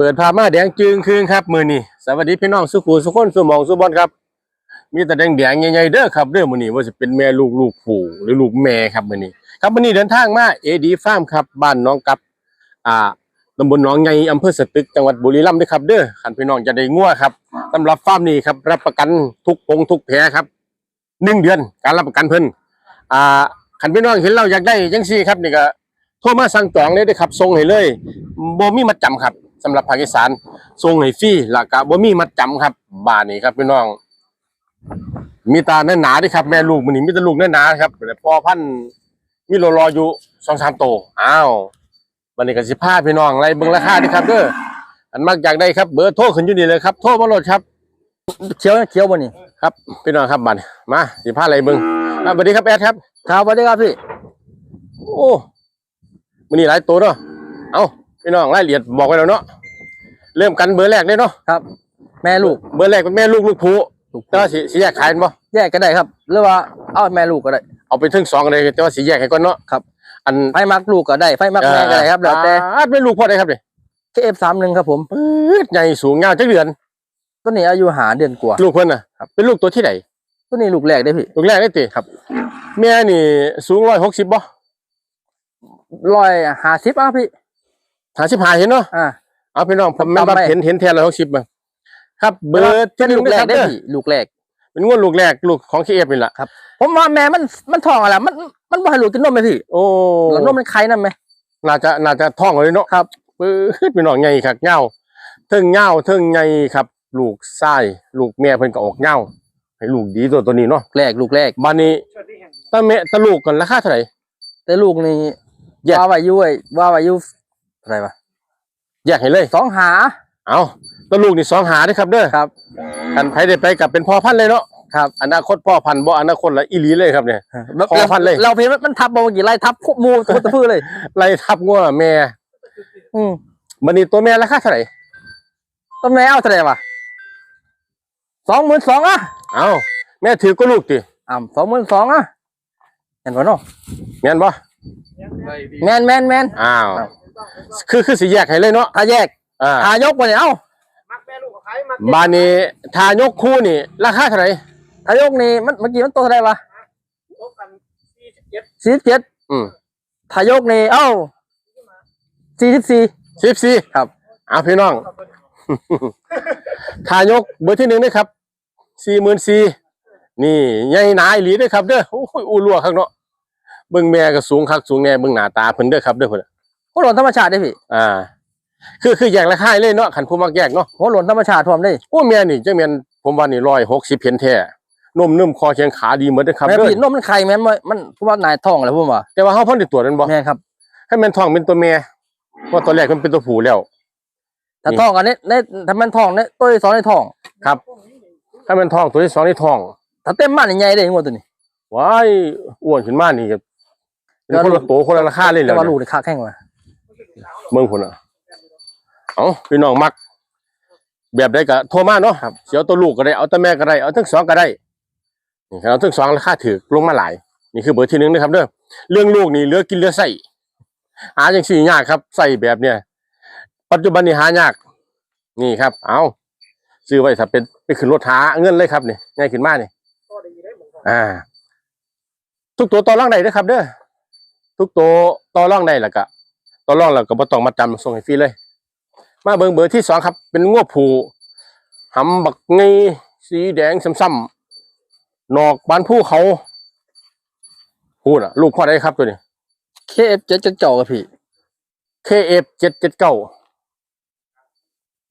เปิดภาพมาแดงจึงคืนครับมือนี้สวัสดีพี่น้องสุขูสุขคนสุมองสุบอลครับ มีแต่แดงแดงใหญ่ๆเด้อครับเด้อมือนี้ว่าจะเป็นแม่ลูกลูกผู้หรือลูกแม่ครับมือนี้ครับมือนี้เดินทางมาเอดีฟาร์มครับบ้านน้องกับอ่าตำบลหนองไงอำเภอสตึกจังหวัดบุรีรัมย์ด้วยครับเด้อขันพี่น้องจะได้งัวครับสำหรับฟาร์มนี้ครับรับประกันทุกพงทุกแผลครับหนึ่งเดือนการรับประกันเพิ่นอ่าขันพี่น้องเห็นเราอยากได้จังซี่ครับนี่ก็โทรมาสั่งจองเลยด้อครับส่งให้เลยโบมีมัดจำครับ สำหรับภาคอีสานส่งให้ฟรีแล้วก็บ่มีมัดจำครับบ้านนี้ครับพี่น้อง มีตาหนาๆเด้วยครับ แม่ลูกมันนี่มีแต่ลูกหนาๆครับแต่พอพันธุ์มีโลรออยู่สองสามโตวอ้าววันนี้ก็สิพาพี่น้องไล่เบิ่งราคาเด้อครับเด้ออันมักอยากได้ครับ เบอร์โทรขึ้นอยู่นี่เลยครับโทรมาโหลดครับ เขียวเขียวบ่นี่ครับพี่น้องครับบัดนี้มาสิพาไล่เบิ่งครับสวัสดีครับแอดครับ ครับสวัสดีครับพี่ โอ้มื้อนี้หลายตัวเนาะ เอ้า พี่น้องรายละเอียดบอกไว้แล้วเนาะเริ่มกันเบอร์แรกเลยเนาะครับ แม่ลูกเบอร์แรกเป็นแม่ลูกลูกผู้แต่ว่าสิสิแยกขายกันบ่แยกก็ได้ครับ หรือว่าเอาแม่ลูกก็ได้เอาไปถึงสองเลยแต่ว่าสิแยกให้ก่อนเนาะครับ อันไฟมักลูกก็ได้ไฟมักแม่ก็ได้ครับแล้วแต่อาดเป็นลูกพ่อได้ครับนี่ KF สามหนึ่งครับผมปื๊ดใหญ่สูงยาวจักเดือนตัวนี้อายุหาเดือนกว่าลูกเพิ่นน่ะครับเป็นลูกตัวที่ไหนตัวนี้ลูกแรกได้พี่ลูกแรกได้ติครับแม่นี่สูง160บ่ร้อยหาสิบอะพี่ หาสิบหาเห็นเนาะอ่าเอาพี่น้องผมจำแม่นได้ว่าเห็นเห็นแทนร้อยหกสิบมาครับ เบอร์เป็นลูกแรกได้เด้อพี่ลูกแรกเป็นงวดลูกแรกลูกของเคเอฟนี่แหละผมว่าแม่มันมันท้องอะไรมันมันบ่ให้ลูกกินนมไหมพี่โอ้แล้วนมมันไข่นั่นไหมน่าจะน่าจะท้องเลยเนาะครับปื้ดพี่น้องไงครับเงาเทิงเงาเทิงไงครับ ลูกไส้ลูกแม่เพิ่นก็ออกเงาให้ลูกดีตัวตัวนี้เนาะแรกลูกแรกบ้านนี้ตาแม่ตาลูกกันราคาเท่าไหร่แต่ลูกนี่แยกว่าไว้อยู่ไอ้ว่าไว้อยู่ อะไรวะแยกให้เลยสองหา เอาตาลูกนี่สองหาเด้อครับเด้อครับกันไผได้ไปกับเป็นพ่อพันธุ์เลยเนาะครับ อนาคตพ่อพันธุ์บ่อนาคตละอีหลีเลยครับเนี่ยแล้วพอพันเลย เราเพียงมันทับบ่เมื่อกี้ไล่ทับคุบมูตะพุตะพื้เลย ไล่ทับงัวแม่ อืมบันนี้ตัวแม่ราคาเท่าไหร่ต้นแม่เอาเท่าไหร่วะสองหมื่นสองอะเอาแม่ถือก็ลูกติอ่าสองหมื่นสองอะเห็นป่ะเนาะแม่นบ่แมนแมนแมนอ้าว ครับคือคือสิแยกให้เลยเนาะถ้าแยกอ่าทายกไปเนี่ยเอ้าบานนี้ทายกคู่นี่ ราคาเท่าไหร่ทายกนี่มันเมื่อกี้มันตัวเท่าไหร่วะสี่สิบเจ็ดอืมทายกนี่เอ้าสี่สิบสี่สิบสี่ครับเอาพี่น้องทายกเบอร์ที่หนึ่งนะครับสี่หมื่นสี่นี่ใหญ่หนาอีหลีเด้วยครับเด้อโอ้ยอูรัวข้างเนาะเบิ่งแม่ก็สูงคักสูงแน่เบิ่งหน้าตาเพิ่นเด้อครับเด้อเพิ่น หัวหล่นธรรมชาติได้พี่อ่า คือคือแยกราคาให้เลยเนาะคันผู้มักแยกเนาะหัวหล่นธรรมชาติทวมได้โอ้แม่นี่จังแม่นผมว่านี่160เพียนแท้นุ่มนุ่มคอแข็งขาดีเหมือนเด้อครับแม่เด้อพี่นมมันไข่แม่นบ่มันเพราะว่านายท้องอะไรพวกว่าแต่ว่าเฮาเพิ่นได้ตรวจมันบ่แม่ครับ ให้แม่นท้องเป็นตัวแม่เพราะตัวแรกมันเป็นตัวผู้แล้ว ถ้านี่ ท้องอันนี้ในถ้ามันท้องเนี่ยตัวที่สองในท้อง ครับ ถ้าแม่นท้องตัวที่สองนี่ท้องถ้าเต็มมันใหญ่ได้งวดตัวนี้ว้ายอ้วนขึ้นมานี่ก็เป็นคนละโตคนละราคาเลยแหแต่ล้วว่าลูกนี่ขาแข้งว่ะ เมืองพุ่นอะเอาพี่น้องมัก แบบใดก็โทรมาเนาะครับสิเอาตัวลูกก็ได้เอาตัวแม่ก็ได้เอาทั้งสองก็ได้นี่ครับเอาทั้งสองราคาถือลงมาหลาย นี่คือเบอร์ที่หนึ่งนะครับเด้อเรื่องลูกนี่เหลือกินเหลือใส่หาจังสี่ยากครับใส่แบบเนี้ยปัจจุบันนี่หายาก นี่ครับ เอาซื้อไว้ถ้าเป็นไปขึ้นรถหาเงินเลยครับนี่ง่ายขึ้นมากนี่อ่า ทุกตัวต่อร่องได้เด้อครับ เด้อทุกตัวต่อร่องได้แล้วก็ ต่อร่องแล้วก็บ่ต้องมาจำส่งให้ฟรีเลย มาเบิ่งเบอร์ที่สองครับ เป็นงวผูหำบักไงสีแดงซ้ำๆหนอกบานผู้เขาพูดอะ ลูกพ่อได้ครับตัวนี้เคเอฟเจ็ดจักเจ้ากับพี่ KF เจ็ดเจ็ดเก้า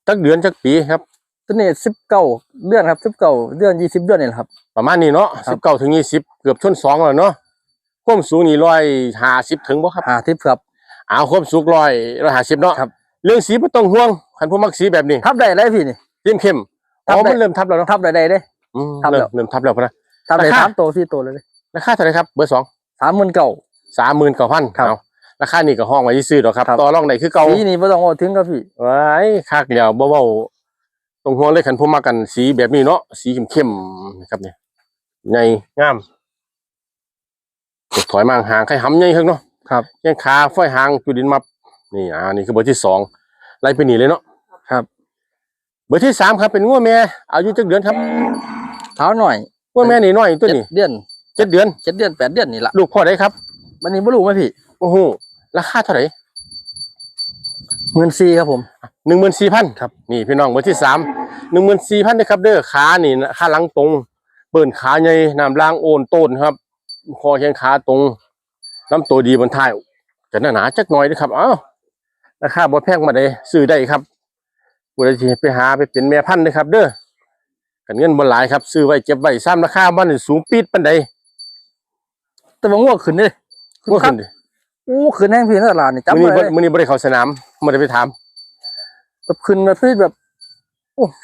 จักเดือนจักปีครับ ตัวนี้สิบเก้าเดือนครับสิบเก้าเดือนยี่สิบเดือนนี่แหละครับ ประมาณนี้เนาะครัสิบ บเก้าถึงยี่สิบเกือบชนสองแล้วเนาะความสูงนี่ร้อยห้าสิบถึงบ่ครับ หาทิพย์ครับ เอาความสูงร้อยร้อยห้าสิบเนาะครับ เรื่องสีไม่ต้องห่วงคันผู้มักสีแบบนี้ทับได้เลยพี่นี่เข้มเข้มๆทัอ๋บอได้มันเริ่มทับแล้วเนาะทับได้ได้เด้อืมทับแล้เริ่วมเริ่มทับแล้วพอนะทับได้ราคาสามตัวสี่ตัวเลยเด้ราคาเท่าไหร่ครับเบอร์สองสามหมื่นเก้าสามหมื่นเก้าพันครับเอาราคานี่ก็ห้องไว้ที่ซื้อดอกครับครับต่อรองไหนคือเก่าสีนี่ไม่ต้องเอาถึงครับพี่ไว้คักเดียวเบาๆตรงหัวเลยขันผู้มากันสีแบบนี้เนาะสีเข้มๆนะครับเนี่ยใหญ่งามถอยมาห่างใครหำใหญ่ขึ้นเนาะ ครับยังขาฝ้อยหางจุดินมับนี่อ่านี่คือเบอร์ที่สองไล่ไปหนีเลยเนาะครับ เบอร์ที่สามครับเป็นงัวแม่อายุจักเดือนครับเท้าหน่อยงัวแม่นี่น้อยตัวเจ็ดนี้เดือนเจ็ดเดือนเจ็ดเดือนแปดเดือนนี่ละลูกพ่อได้ครับวันนี้บ่รู้ไหมพี่โอ้โหราคาเท่าไหร่หมื่นสี่ครับผมหนึ่งหมื่นสี่พันครับนี่พี่น้องเบอร์ที่สามหนึ่งหมื่นสี่พันนะครับเด้อขานี่นะขาหลังตรง เปิ่นขาใหญ่น้ำล่างโอนโต้นครับ คอแขนขาตรง ลำตัวดีบนท้ายจะหนาหนาๆจักหน่อยนะครับอ้าวราคาบ่แพงมาได้ซื้อได้ครับผู้ใดที่ไปหาไปเป็นแม่พันธุ์นะครับ เด้อกันเงินบ่หลายครับ ซื้อไว้เก็บไว้ซ้ำราคามันสูงปีดปานใดแต่ว่าง่วงขึ้นเลยเมื่อคืนดิอู้ขึ้นแห้งพี่ในตลาดนี่จำมื้อไว้นี้เลบ่ยมื้อนี้บ่ได้เข้าสนามบ่ได้ไปถามแบบขึ้นแบบที่แบบ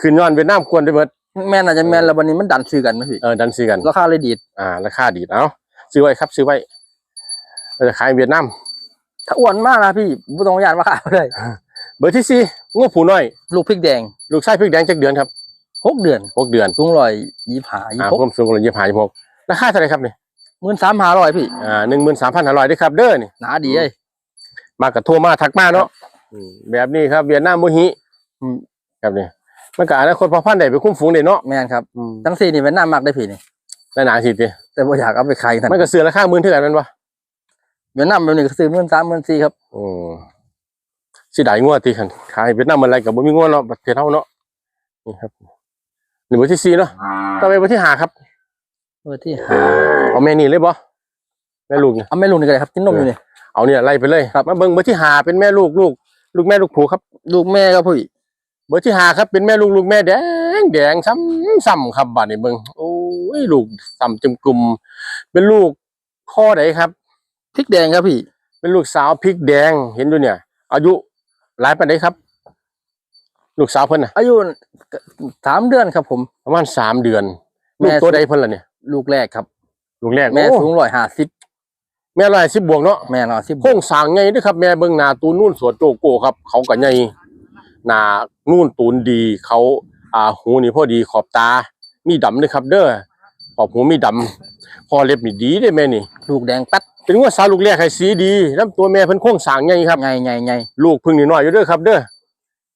คืนย้อนเวียดนามกวนได้เบิดแม่นอาจจะแม่นแล้ววันนี้มันดันซื้อกันไหมพี่เออดันซื้อกันราคาเลยดีดอ่าราคาดีดเอาซื้อไว้ครับซื้อไว้ เราจะขายเวียดนามถ้าอ้วนมากนะพี่บ่ต้องยานมาขายเลย เบอร์ที่สี่งูผูน้อย ลูกพริกแดง ลูกชายพริกแดงจักเดือนครับหกเดือนหกเดือนสูงร้อยยี่สิบห้ายี่อ่าสิบหกผมสูงกว่ายี่สิบห้ายี่สิบหกราคาเท่าไหรครับเนี่ยหมื่นสามห้าร้อยพี่อ่าหนึ่งหมื่นสามพันห้าร้อยด้วยครับ เด้อนี่หนาดีเอ้ยมากับโทรมาทักมาเนาะอืมแบบนี้ครับเวียดนามโมฮิอืมครับนี่มันก็อนาคตพอพันธุ์ได้ไปคุ้มฝูงได้เนาะแม่นครับอืมทั้งสี่นี่เป็นหน้ามากได้พี่นี่ได้หนาสิทีแต่บ่อยากเอาไปขายทันมันก็เสือราคาหมื่นเท่าไหร่นั่นวะ เวียดนามแบบนี้ก็ซื้อหมื่นสามหมื่นสี่ครับอืมสิได้งวดตีขันขายเวียดนามมันอะไรกับบ่มีงวดเนาะประเทศเฮาเนาะนี่ครับนี่เบอร์ที่สี่เนาะต่อไปเบอร์ที่ห้าครับเบอร์ที่ห้าเอาแม่นี่เลยบ่แม่ลูกเนี่ยเอาไม่ลุงนี่ก็ได้ครับกินนมอยู่นี่เอาเนี่ยไล่ไปเลยครับมาเบิ่งเบอร์ที่ห้าเป็นแม่ลูกลูก ลูกแม่ลูกผูครับ ลูกแม่ก็พี่เบอร์ที่ห้าครับเป็นแม่ลูกลูกแม่แดงแดงซ้ำซ้ำครับบัดนี้เบิ่งโอ้ยลูกซ้ำจมกลุ่มเป็นลูกข้อไหนครับ พริกแดงครับพี่ เป็นลูกสาวพริกแดงเห็นอยู่เนี่ย อายุหลายปานใดครับ ลูกสาวเพิ่นน่ะอายุสามเดือนครับ ผมประมาณสามเดือนแม่ลูกตัวใดเพิ่นล่ะเนี่ย ลูกแรกครับ ลูกแรกแม่โอ้สูงร้อยห้าสิบแม่ร้อยสิบบวกเนาะแม่ร้อยสิบโค้งสร้างใหญ่เด้วยครับ แม่เบิ่งหน้าตูนนู่นสวนโจโก้ครับ เขาก็ใหญ่หน้านู่นตูนดีเขาอ่าหูนี่พอดีขอบตา มีดำด้วยครับ เด้อขอบหูมีดำพอเล็บนี่ดีเด้แม่นี่ ลูกแดงปัด เป็นว่าสาวลูกแรกให้สีดีลำตัวแม่เพิ่นโค้งสร้างใหญ่ครับไงไงไงลูกเพึ่งนิดหน่อยอยู่เด้อครับ เด้อ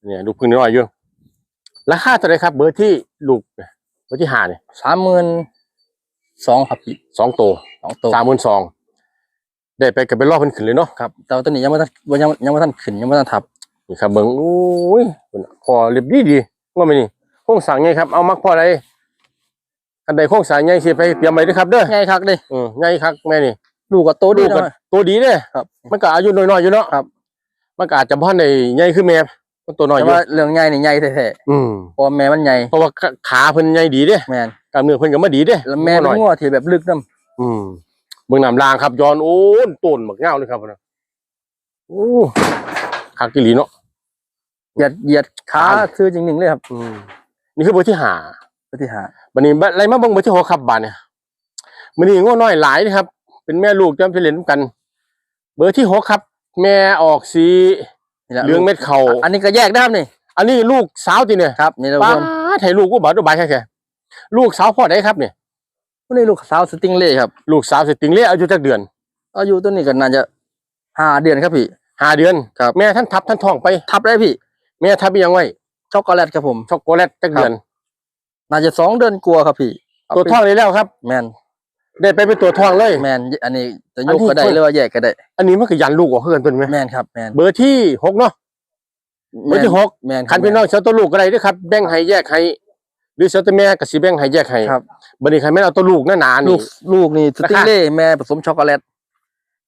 เนี่ยลูกเพึ่งนิดหน่อยอยู่ราคาเท่าไหรครับ เบอร์ที่ลูกเนี่ยเบอร์ที่ห้าเนี่ยสามหมื่นสองครับพี่สองตัวสองตัวสามหมื่นสองได้ไปกับเป็นรอบเพิ่นขึ้นเลยเนาะครับแต่ว่าตัวนี้ยังไม่ทันยังยังไม่ทันขึ้นยังไม่ทันทับนี่ครับเบิ่งโอ้ยคอเรียบดีดีว่าไหมนี่โค้งสร้างใหญ่ครับเอามักพอใดอันใดโค้งสร้างใหญ่สิไปเตรียมไว้เด้อครับเด้อไงครับเลยอืมใหญ่ครับแม่นี่ ลูกก็โตดีลูกก็นะตัวดีเด้อครับ มันก็อายุน้อยๆอยู่เนาะครับ มันก็อาจจะบ่ทันได้ใหญ่คือแม่มันตัวน้อยแต่อยู่ว่าเรื่องใหญ่นี่ใหญ่แท้อืมๆเพราะว่าแม่มันใหญ่เพราะว่าขาเพิ่นใหญ่ดีเด้แม่นกล้ามเนื้อเพิ่นก็มาดีเด้แล้วแม่น้เป็อนยงัวที่แบบลึกน้อืมเบิ่งน้ำลางครับย้อนโอ้นต้นบักเงาเลยครับนะโอ้คักกิลีเนาะำเหยียดเหยียดขาขา ซื้อจริงๆเลยครับอืมนี่คือเบอร์ที่ห้าเบอร์ที่ห้าบันนี้บัดอะไรมาเบิ่งเบอร์ที่หกครับบาดเนี่ยมันนี่ง้อน้อยหลายนะครับ เป็นแม่ลูกจำเป็นเล่นกัน เบอร์ที่หกครับ แม่ออกสีนี่แหละเหลืองเม็ดเข่าอันนี้ก็แยกได้ครับนี่อันนี้ลูกสาวติเนี่ยครับนี่เราป้าเพิ่มดให้ลูกกูบาดดูบายแค่แค่ลูกสาวพ่อได้ครับเนี่ยตัวนี้ลูกสาวสติงเล่ครับ ลูกสาวสติงเล่อายุจักเดือน อายุตัวนี้ก็น่าจะห้าเดือนครับพี่ห้าเดือนครับแม่ท่านทับท่านท้องไปทับได้พี่ แม่ทับอีหยังไว้ช็อกโกแลตครับผมช็อกโกแลตจักเดือน น่าจะสองเดือนกลัวาครับพี่เาตัวไปท้องเลยแล้วครับ แมน ได้ไปเป็นตัวท้องเลย แมนอันนี้จะอัยนกที่ก็ได้เพิ่นหรือว่าแยกก็ได้ อันนี้มันคือยันลูกของเพื่อนตัวนี้ไหมแมนครับแมนเบอร์ที่หกเนาะเบอร์ที่หกแมนคันพี่น้องเช้าตัวลูกก็ได้ด้วยครับแบ่งให้แยกให้หรือเช้าตัวแม่ก็สิแบ่งให้แยกให้ครับบัดนี้ใครไม่เอาตัวลูกหนาๆลูนี่กลูกนี่สราคาติงเล่แม่ผสมช็อกโกแลต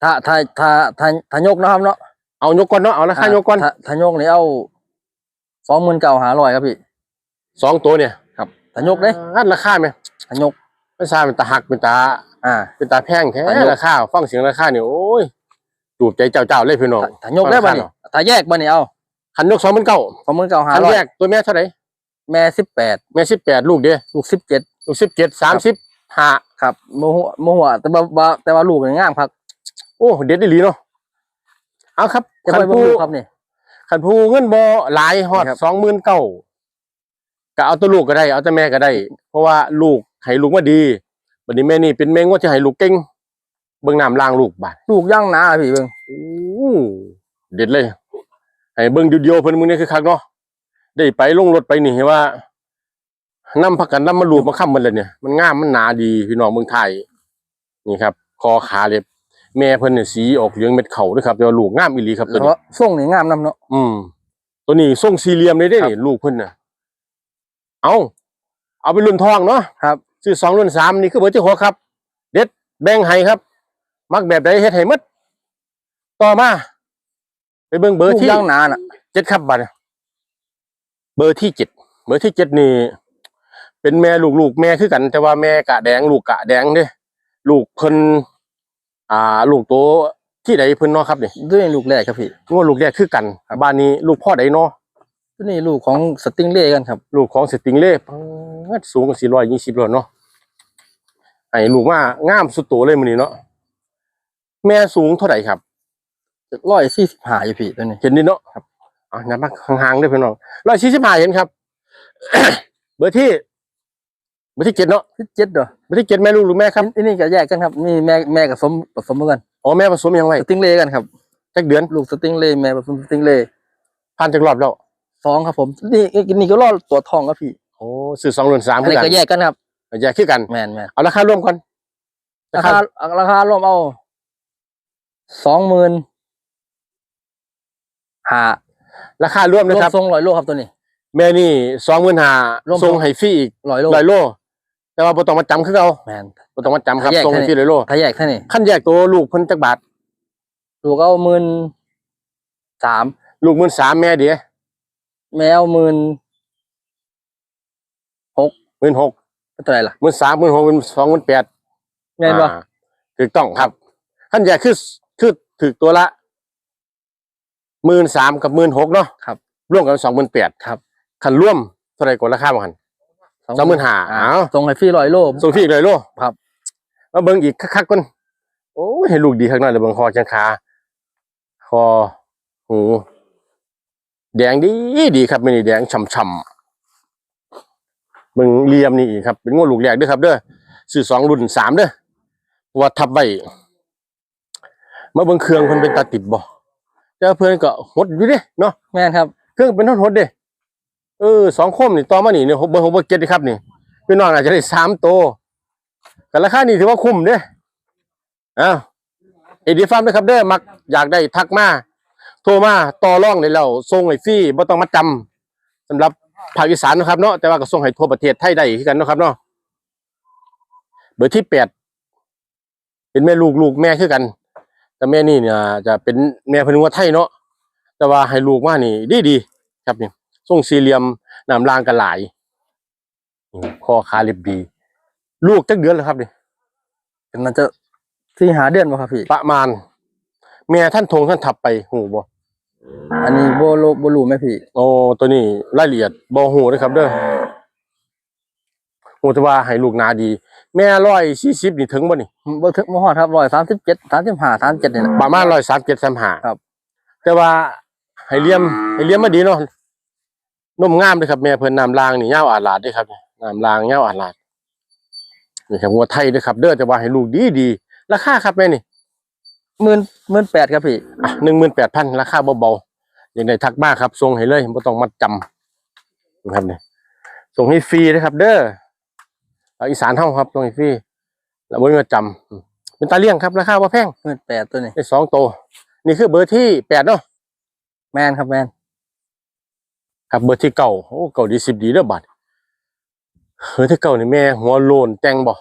ถ้าถ้าถ้าถ้าถ้ายกนะครับเนาะเอายกก่อนเนาะเอาราคายกก่อนถ้าถ้ายกนี่เอาสองหมื่นเก้าหาร้อยครับพี่สองตัวเนี่ยครับถ้ายกเด้อันราคาไหมถ้ายก ไม่ทราบเป็นตาหักเป็นตาอ่า เป็นตาแพงแท้อันยกราคาฟังเสียงราคาเนี่ยโอ้ยจูบใจเจ้าๆเลยพี่น้องถ้ายกได้ป่ะนี่ถ้าแยกป่ะนี่เอาคันยกสองหมื่นเก้าสองหมื่นเก้าหาคันร้อยแยกตัวแม่เท่าไหร่แม่สิบแปดแม่สิบแปดลูกเดียลูกสิบเจ็ดลูกสิบเจ็ดสามสิบห้าครับโมหัวโมหัวแต่ว่าว่าแต่ว่าลูกนี่งามครับโอ้เด็ดดีเนาะเอาครับจะคัไปนเบิ่งผู้ ลูกครับนี่ ขันผู้เงินบ่หลายฮอดครับ สองหมื่นเก้าก็เอาตัวลูกก็ได้ เอาตัวแม่ก็ได้ เพราะว่าลูก ให้ลูกมาดีบัดนี้แม่นี่เป็นแม่งว่าที่ให้ลูกเก่งเบิ่งน้ำล้างลูกบาดลูกย่างหนาพี่เบิ่งอู้เด็ดเลยให้เบิ่งเดียวๆเพิ่นมึงนี่คือคักเนาะได้ไปลงรถไปนี่เห็นว่านํพักกันนํมาลูบมาค้ำมันเลยเนี่ยมันงามมันหนาดีพี่น้องเมืองไทยนี่ครับ คอขาเล็บแม่เพิ่นเนี่ยสีออกเหลืองเม็ดเข่าด้วยครับแต่ว่าลูกงามอีหลีครับตัวเพนี้ราะส่งนี่งามนํเนาะอืม ตัวนี้ทรงสี่เหลี่ยมเลยได้นี่ลูกเพิ่นน่ะเอาเอาไปรุ่นทองเนาะครับ ซื้อสองรุ่นสามนี่คือเบอร์ที่หกครับ เด็ดแบ่งให้ครับ มักแบบใดเฮ็ดให้หมดต่อมา ไปเบิ่งเบอร์ลูกที่ย่างหนาน่ะเจ็ดครับบัดนี้เบอร์ที่เจ็ดเบอร์ที่เจ็ดนี่เป็นแม่ลูกลูกแม่คือกัน แต่ว่าแม่กะแดง ลูกกะแดงเด้ลูกเพิ่นอ่า ลูกโตที่ใดเพิ่นเนาะครับนี่ด้วยลูกแรกครับพี่งวดลูกแรกคือกันบ้านนี้ลูกพ่อใดเนาะ ตัวนี้ลูกของสติงเล่กันครับ ลูกของสติงเล่ปัดสูงกว่าสี่ร้อยยี่สิบแล้วเนาะไอ้ลูกว่างามสุดโตเลยมื้อนี้เนาะแม่สูงเท่าไหร่ครับร้อยสี่สิบห้าอยู่พี่ตัวนี้เห็นนี่เนาะครับอะนับมาห่างๆด้วยพี่น้องร้อยสี่สิบห้าเห็นครับ เบอร์ที่เบอร์ที่เจ็ดเนาะที่เจ็ดเด้อเบอร์ที่เจ็ดแม่ลูกหรือแม่ครับอันนี้ก็แยกกันครับนี่แม่แม่กับสมผสมกันอ๋อแม่ผสมยังไงสติงเล่กันครับจักเดือนลูกสติงเล่แม่ผสมสติงเล่ผ่านจากรอบแล้ว สองครับผมนี่นี่ก็รอดตัวทองครับพี่โอ้สื่อสองหรือสามอันคือนี้กันก็แยกกันครับแยกคือกัน แมนแมนเอาราคารวมก่อนราคาราคารวมเอาสองหมื่นหาราคารวมรนะวมครับ ทรงร้อยโลครับตัวนี้ แม่นี่สองหมื่นห้ารวม ส่งให้ฟรีอีกร้อยโลร้อยโล แต่ว่าบ่ต้องมาจำคือเอาแมน บ่ต้องมาจำครับแยกส่งให้ให้ฟรีร้อยโลถ้าแยกแค่นี้ขั้นแยกตัวลูกเพิ่นจักบาทลูกเอาหมื่นสาม ลูกหมื่นสามแม่เดีย แมวหมื่นหมื่นหกเป็นตัวไหนล่ะหมื่นสามหมื่นหกหมื่นสองหมื่นแปดแม่นบ่อ่าถูกต้องครับขั้นแยกคือคือถือตัวละหมื่นสามกับหมื่นหกเนาะครับร่วมกันสองหมื่นแปดครับคันร่วมเท่าไหรกว่าราคาบ้างคันสองหมื่นห้าอ่อ้าวส่งให้ฟรีร้อยโลส่งฟรีอีกเลยโลครับ มาเบิ่งอีกคักๆก่อนโอ้ยให้ลูกดีข้างหน้าเลยเบิ่งคอจังขาคอหู แดงดีดีครับมันนี่แดงช่ำๆเบิ่งเหลี่ยมนี่อีกครับ เป็นงวดลูกแรกเด้อครับเด้อซื้อสองรุ่นสามเด้อเพราะว่าทับไว้มาเบิ่งเครื่องเพิ่นเป็นตาติดบ่แต่ว่าเพิ่นก็หดอยู่เด้เนาะแม่นครับ เครื่องเป็นหดๆเด้เออสองโคมนี่ต่อมานี่เนี่ยเบอร์หกเบอร์เจ็ดนี่ครับนี่พี่น้องอาจจะได้สามโตวกันราคานี่ถือว่าคุ้มเด้อ้าวเอดีฟาร์มนะครับเด้อมักอยากได้ทักมา โทรมาต่อรองได้แล้วส่งให้ฟรีบ่ต้องมาจำสำหรับภาคอีสานนะครับเนาะแต่ว่าก็ส่งให้ทั่วประเทศไทยได้คือกันเนาะครับเนาะเบอร์ที่แปดเป็นแม่ลูกลูกแม่คือกัน แต่แม่นี่เนี่ยจะเป็นแม่เพนวัวไทยเนาะแต่ว่าให้ลูกมานี่ดีดีๆครับนี่ทรงสี่เหลี่ยมน้ำรางกันหลายนี่คอขาเรียบดี ลูกจักเดือนแล้วครับนี่มันจะที่หาเดือนบ่ครับพี่ประมาณ แม่ท่านทงท่านทับไปหูบ่อันนี้โบโลโบลูไหมพี่ โอ้ตัวนี้รายละเอียดบ่หูนะครับเด้อหูแต่ว่าให้ลูกนาดี แม่ร้อยสี่สิบนี่ถึงบ่นี่บ่ถึงบ่ฮอดครับร้อยสามสิบเจ็ดสามสิบห้าสามเจ็ดนี่แหละประมาณร้อยสามเจ็ดสามห้าครับ แต่ว่าให้เลี้ยมให้เลี้ยมมาดีเนาะนมงามเลยครับแม่เพิ่นน้ำรางนี่ยาวอาดลาดเด้วยครับน้ำรางยาวอาดลาดนี่ครับวัวไทยเด้วยครับ เด้อแต่ว่าให้ลูกดีดีๆราคาครับแม่นี่ หมื่นหมื่นแปดครับพี่อะหนึ่งหมื่นแปดพันราคาเบาๆอย่างใดทักมาครับส่งให้เลยไม่ต้องมัดจำนะครับเนี่ยส่งให้ฟรีนะครับ เด้อเอาอีสานเท่าครับส่งให้ฟรีแล้วบ่มีมาจำอืมเป็นตาเลี่ยงครับราคาว่าแพงหมื่นแปดตัวนี้ได้สองโตวนี่คือเบอร์ที่แปดเนาะแมนครับแมนครับเบอร์ที่เก่าโอ้เก่าดีสิบดีเด้อบัดเบอร์ที่เก่านี่แม่หัวโลนแต่งบ่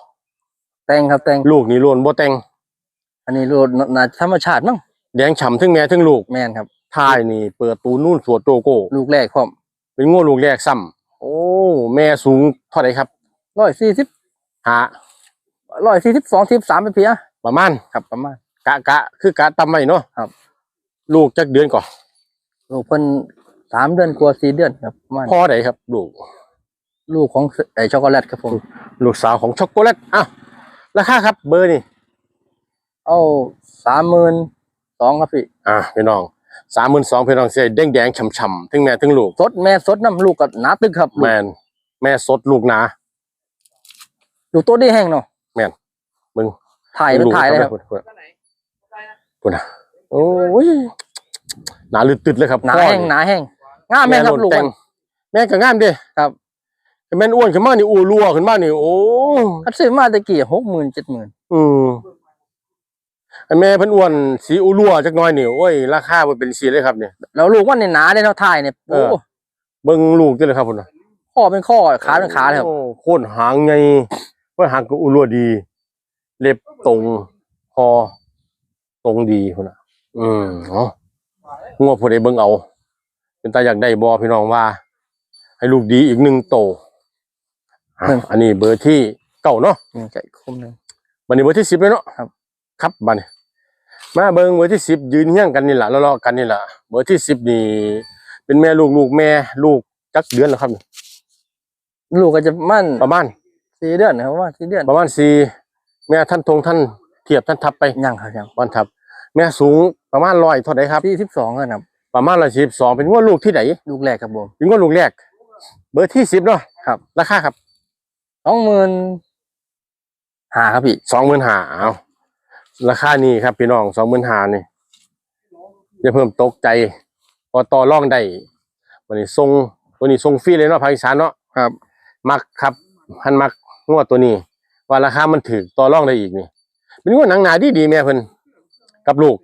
แต่งครับแต่งลูกนี่โลนบ่แต่ง อันนี้โลดนาธรรมชาติมั้งแดงฉ่ำทั้งแม่ทั้งลูกแมนครับท้ายนี่เปิดตูนู่นสวดโตโก้ลูกแรกพร้อมเป็นงัวลูกแรกซ้ำโอ้แม่สูงเท่าไหร่ครับร้อยสี่สิบหาร้อยสี่สิบสองสิบสามเป็นเพียประมาณครับประมาณกะกะคือกะตำไว้เนาะครับ ลูกจักเดือนก่อนลูกเพิ่นสามเดือนกว่าสี่เดือนครับประมาณพ่อไหนครับ ลูก ลูกของไอช็อกโกแลตครับผม ลูกสาวของช็อกโกแลตอ้าวราคาครับเบอร์นี่ เอาสามหมื่นสองครับพี่อ่าพี่น้องสามหมื่นสองพี่น้องเสียแดงแดงๆฉ่ำฉ่ำๆทั้งแม่ทั้งลูก สดแม่สดน้ำลูกก็หนาตึกครับลูกแมนแม่สดลูกหนาลูกตัวได้แห้งเนาะแม่นมึงถ่ายเป็นถ่ายเลยครับพูดพูดพูดนะโอ้ยหนาลืดตึดเลยครับหนาข้อแห้งหนาแห้งงามแม่นครับโลนลูกแต่มังนแม่ก็งามเด้ครับแต่แม่นอ้วนขึ้นมานี่อ้รัวขึ้นมานี่โอ้คันซื้อมาตะกี้หกหมื่นเจ็ดหมื่นอืม อันแม่เพิ่นอ้วนสีอ้รัวจักหน่อยนี่โอ้ยราคาบ่เป็นสีเลยครับเนี่ยแล้วลูกมันเนี่ยหนาเลยเนาะท้ายเนี่ยเอโอ้อเบิ่งลูกจังเลยครับพุ่นน่ะข้อเป็นข้อขาเป็นขาเลยครับโอ้โคนหางไงว่าหางก็อ้รัวดี เล็บตรงคอตรงดีพุ่นน่ะ อืมเนาะงัวผู้ใดเบิ่งเอา เป็นตาอยากได้บ่พี่น้องว่า ให้ลูกดีอีกหนึ่งโตอะอันนี้เบอร์ที่เก้าเนาะนี่ใจคมหนึ่งบันนี้เบอร์ที่สิบเลยเนาะครับ ครับบัดน มาเบิ่งเบอร์ที่สิบยืนเฮี้ยงกันนี่แหละล้อๆกันนี่แหละเบอร์ที่สิบนี่เป็นแม่ลูกลูกแม่ลูกจักเดือนแล้วครับนี่ลูกก็จะมั่นประมาณสี่เดือนนะครับว่าสี่เดือนประมาณสี่แม่ท่านทงท่านเทียบท่านทับไปยังครับยังวันทับ แม่สูงประมาณร้อยเท่าไหร่ครับที่สิบสองกันครับประมาณร้อยสิบสองเป็นงวดลูกที่ไหนลูกแรกครับผมเป็นงวดลูกแรก เบอร์ที่สิบเนาะครับ ราคาครับสองหมื่นหาครับพี่สองหมื่นหาเอา ราคานี้ครับพี่น้องสองหมื่นหานี่อย่าเพิ่มตกใจพอต่อรองได้วันนี้ทรงตัวนี้ทรงฟรีเลยเนาะภาคอีสานเนาะครับ มักครับพันมักงวดตัวนี้ ว่าราคามันถือต่อรองได้อีกนี่เป็นงวดหนังหนาดีดีๆแม่เพิ่นกับลูก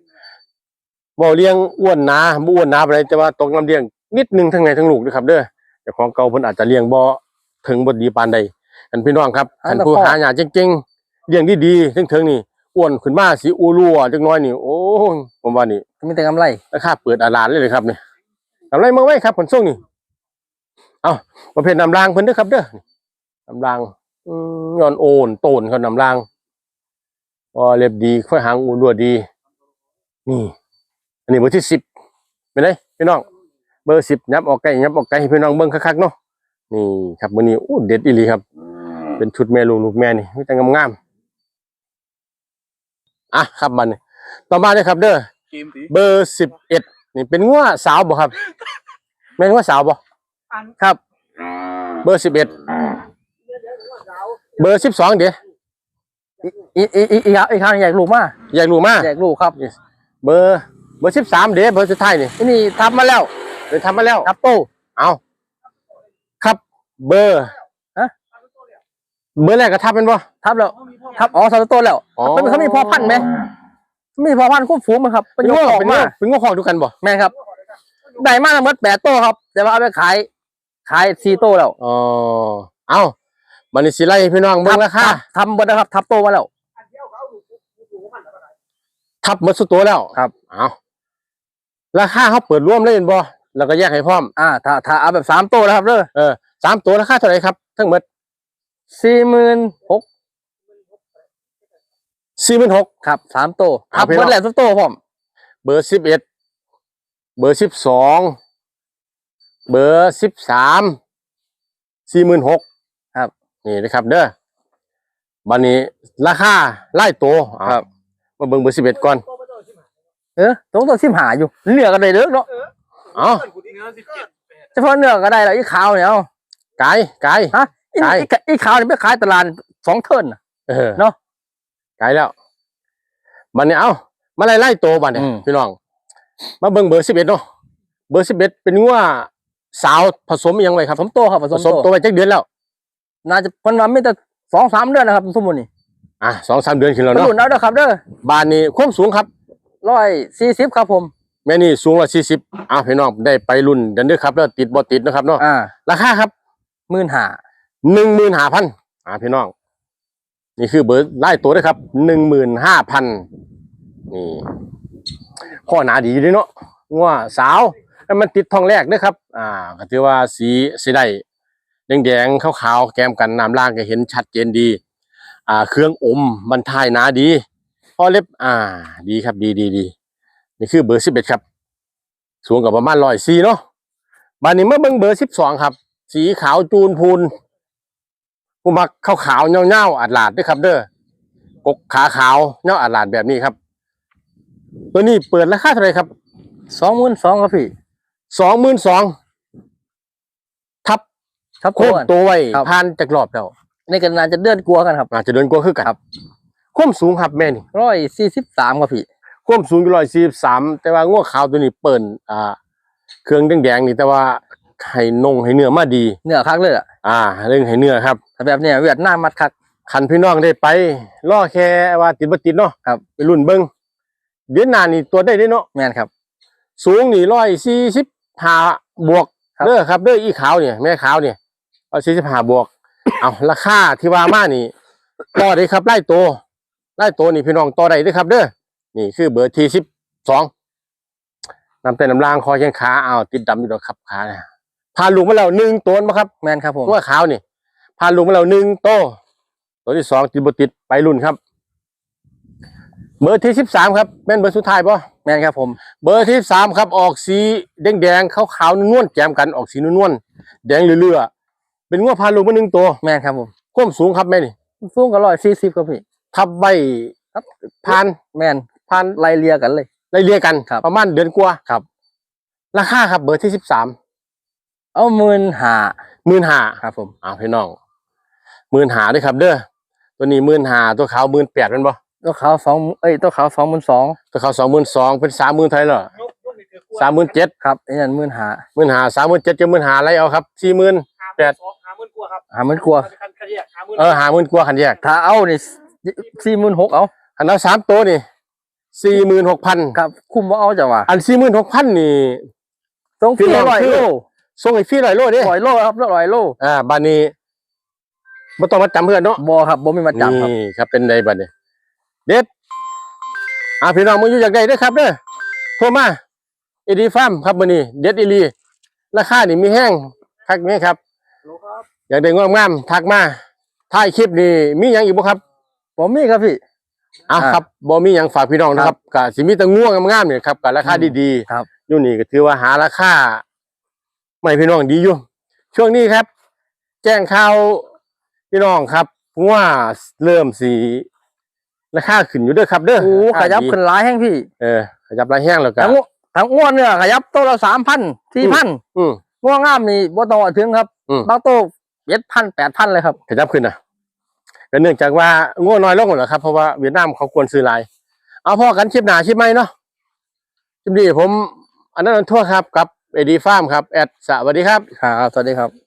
บ่เลี้ยงอ้วนหนาบ่อ้วนหนาไปเลยแต่ว่าตกลำเลี้ยงนิดนึงทั้งในทั้งลูกด้วยครับเด้อแต่ของเก่าเพิ่นอาจจะเลี้ยงบ่ถึงบ่ดีปานใดอันพี่น้องครับอันท่านละผู้ข้อหาหยาเก่งๆเลี้ยงดีๆถึงๆนี่ อ้วนขึ้นมาสีอูรัวจักหน้อยนี่โอ้ยผมว่านี่มีแต่กำไรราคาเปิดอาลานเลยเลยครับนี่ทำไรมาไว้ครับผลส่งนี่เอาประเภทนำรางเพิ่นเด้อครับเด้อนำรางอืมย้อนโอนโตนเขานำรางพอเรียบดีค่อยหางอูรัวดี นี่ อันนี้เบอร์ที่สิบเป็นไรพี่น้องเบอร์สิบยับออกไกลยับออกไกลให้พี่น้องเบิ่งคักๆเนาะนี่ครับมื้อนี้อู้เด็ดอีหลีครับ เป็นชุดแม่ลูกลูกแม่นี่มีแต่งามๆ อะครับบัดนี้ต่อมาเลยครับ เด้อทีมสีเบอร์สิบเอ็ดนี่เป็นงัวสาวบ่ครับแม่นงัวสาวบ่ครับ เบอร์สิบเอ็ดเบอร์สิบสองเดี๋ยวอีอีอีอีครับอีกครั้งอยากลูกมาอยากรู้มาอยากลูกครับเบอร์เบอร์สิบสามเดี๋ยวเบอร์สุดท้ายนี่อันนี่ทำมาแล้วเดี๋ยวทำมาแล้วทับโตเอาครับเบอร์ฮะเบอร์แรกก็ทับเป็นบ่ทับแล้ว ทับอ๋อสามโตแล้วอ๋อเป็นเขามีพอพันธุ์ไหมมีพอพันธุ์ควบฝูงไหมครับเป็เป็นนงัยวกออเป็กนงัมาวเป็นงัวของดูกันบ่แม่นครับได้มากทั้งหมดแปดโตครับ แต่ว่าเอาไปขาย ขายสี่โตแล้วอ๋อเอามันนี่สิไล่ให้พี่น้องเบิ่งราคาทำหมดนะครับ ทับโตมาแล้ว ทับหมดสุดตัวแล้วครับ เอาราคาเขาเปิดร่วมเลยเห็นบ่แล้วก็แยกให้พร้อม อ่า ถ้าถ้าเอาแบบสามโตแล้วครับเด้อเออสามตัวราคาเท่าไหร่ครับ ทั้งหมดสี่หมื่นหก สี่หมื่นหกครับสามโตอ่าทับพี่หมน้ดองแล้วทุกโตพร้อมเบอร์สิบเอ็ดเบอร์สิบสองเบอร์สิบสามสี่หมื่นหกครับ นี่นะครับเด้อบันนี้ราคาไล่ตัวอะครับ มาเบิ่งเบอร์สิบเอ็ดก่อนเออตรงตัวสิมหาอยู่เนื้อก็ได้เด้อเนาะเอ้าคุณที่เนื้อสิบเจ็ดเฉพาะเนื้อก็ได้แล้วอีขาวเนี่ยเอาไก่ไก่ฮะอีขายอีอีขาวนี่ไปขายตลาดสองเทิร์นน่ะ เออเนาะ ไก่แล้วบันนี้เอ้ามาไล่ไล่ตัวบันนี้อืม พี่น้อง มาเบิ่งเบอร์สิบเอ็ดเนาะเบอร์สิบเอ็ดเป็นงัวสาวผสมอิหยังไงครับผสมโตครับผผสมสมโตตัวไปจักเดือนแล้ว น่าจะคนว่ามีแต่สองสามเดือนนะครับสมมุตินี่อะสองสามเดือนขึ้นแล้วกระเนาะดุนเอาเด้อครับเด้อบานนี้ความสูงครับ ร้อยสี่สิบครับผม แม่นี่สูงร้อยสี่สิบอะพี่น้องได้ไปรุ่นกันเด้อครับแล้วติดบ่ติดนะครับเนาะอ่าราคาครับหมื่นห้า หนึ่งหมื่นห้าพันอะพี่น้อง นี่คือเบอร์ไล่ตัวด้วยครับหนึ่งหมื่นห้าพันนี่ข้อหนาดีเลยเนาะว่าสาวแล้วมันติดทองแรกเด้วยครับ อ่าก็ถือว่าสีสีได้แดงๆขาวๆแกมกันน้ำล่างก็เห็นชัดเจนดี อ่า เครื่องอมบรรทายหนาดีข้อเล็บ อ่า ดีครับดีดีดีนี่คือเบอร์สิบเอ็ดครับ สูงกับประมาณร้อยสี่เนาะบานนี้เมื่อเบิ่งเบอร์สิบสองครับ สีขาวจูนพูน ผู้มักขาวขาวๆเงาเงาๆอัดหลาดด้วยครับ เด้อกกขาขาวเงาอัดหลาดแบบนี้ครับ ตัวนี้เปิดราคาเท่าไหร่ครับสองหมื่นสองครับพี่สองหมื่นสองทับครับโค้งโนตัวไว้ครับผ่านจากรอบแล้วในกันน่าจะเดือนกลัวกันครับอาจจะเดินกว่าคือกันครับความสูงครับแม่นี่ร้อยสี่สิบสามครับพี่ความสูงอยู่ร้อยสี่สามแต่ว่าง้วขาวตัวนี้เปิ่นอ่า เครื่องแดงๆนี่แต่ว่าให้นงให้เนื้อมาดี เนื้อคักเลยอะ อ่าเรื่องให้เนื้อครับแต่แบบเนี้ยเวียดนามมัดคักคันพี่น้องได้ไปล่อแค่ว่าติดบ่ติดเนาะครับไปรุ่นเบิ่งเดือนหน้านี่ตัวได้เด้เนาะแม่นครับ สูงนี่ร้อยสี่สิบห้าบวกครับเด้อครับเด้ออีขาวเนี่ยแม่ขาวเนี่ยร้อยสี่สิบห้าบวก เอาราคาที่ว่ามานี่ต่อได้ครับไล่โตไล่โตนี่พี่น้องต่อได้เด้อครับ เด้อนี่คือเบอร์ที่สิบสองนำแต่น้ำรางคอแข้งขาเอาติดดำอยู่ดอกครับขาเนี่ย พาลูกมาแล้วหนึ่งตัวมาครับแม่นครับผมว่าขาวนี่พาลูกมาแล้วหนึ่งโตตัวที่สองติดบติดไปรุ่นครับ เบอร์ที่สิบสามครับแม่นเบอร์สุดท้ายป่ะแม่นครับผม เบอร์ที่สามครับ ออกสีแดงแดงขาวขาวๆนวลๆแจมกันออกสีนวลๆแดงเรื่อยๆเป็นงวพาลูกมาหนึ่งตัวแม่นครับผมความสูงครับแม่นี่สูงก็ร้อยสี่สิบครับพี่ทับใบครับพานแม่นพานไล่เลียกันเลยไล่เรียกันครับประมาณเดือนกว่าครับ ราคาครับเบอร์ที่สิบสาม เอาหมื่นหาหมื่นห้าครับ ผมอ้าวพี่น้องหมื่นห้าด้วยครับ เด้อตัวนี้หมื่นห้าตัวขาวหมื่นแปดเป็นบ่ตัวขาวสองเอ้ยตัวขาวสองหมื่นสองตัวขาวสองหมื่นสองเป็นสามหมื่นไทยเหรอสามหมื่นเจ็ดครับไอ้นั่นหมื่นหาหมื่นห้าสามหมื่นเจ็ดจะหมื่นห้าอะไรเอาครับสี่หมื่นแปดหาหมื่นกว่าครับหาหมื่นกว่าคันคันเรียกหาหมื่นเออหาหมื่นกว่าขันแยกถ้าเอานี่สี่หมื่นหกเอาอันเอาสามตัวนี่สี่หมื่นหกพันครับ คุ้มว่าเอาจะว่าอันสี่หมื่นหกพันนี่ส่งฟรีพี่น้องร้อยคือโล ส่งให้ฟรีหน่อยโลดเด้ร้อยโลครับร้อยโลอ่าบานนี้ไม่ต้องมาจำเพื่อนเนาะบอครับบอมีมาจับครับนี่ครับเป็นไดบัดนี้ เด็ดอ่าพี่น้องมึงอยู่อยากได้เด้อครับเด้อโทรมาเอดีฟาร์มครับมื้อนี้เด็ดอีหลีราคานี่มีแห้งคักนี้ครับโลครับอยากได้งามๆทักมาถ่ายคลิปนี่มีหยังอีกบ่ครับบอมีครับพี่อะอ่าครับบ่มีหยังฝากพี่น้องนะครับก็สิมีแต่ง่วงงามๆเนี่ยครับกับราคาอืมดีครับๆอยู่นี่ก็ถือว่าหาราคา ไม่พี่น้องดีอยู่ช่วงนี้ครับ แจ้งข่าวพี่น้องครับว่าเริ่มสีราคาขึ้นอยู่เด้อครับ เด้อโอ้ราขคายับดีขึ้นหลายแห้งพี่เออขยับรายแห้งแล้วกัทั้นงทั้งอ้วนเนี่ยขยับตัวละสามพันสี่พันอืมง่วงงามนี่บ่ต้องว่าถึงครับอืมบางโตเจ็ดพันแปดพันเลยครับขยับขึ้นนะก็เนื่องจากว่าง่วงน้อยลงหมดแล้วครับเพราะว่าเวียดนามเขาควรซื้อหลาย เอาพอกันคลิปหนาคลิปไหมเนาะคลิปนี้ผม อันนั้นทั่วครับกับ เอดีฟาร์มครับแอดสวัสดีครับครับสวัสดีครับ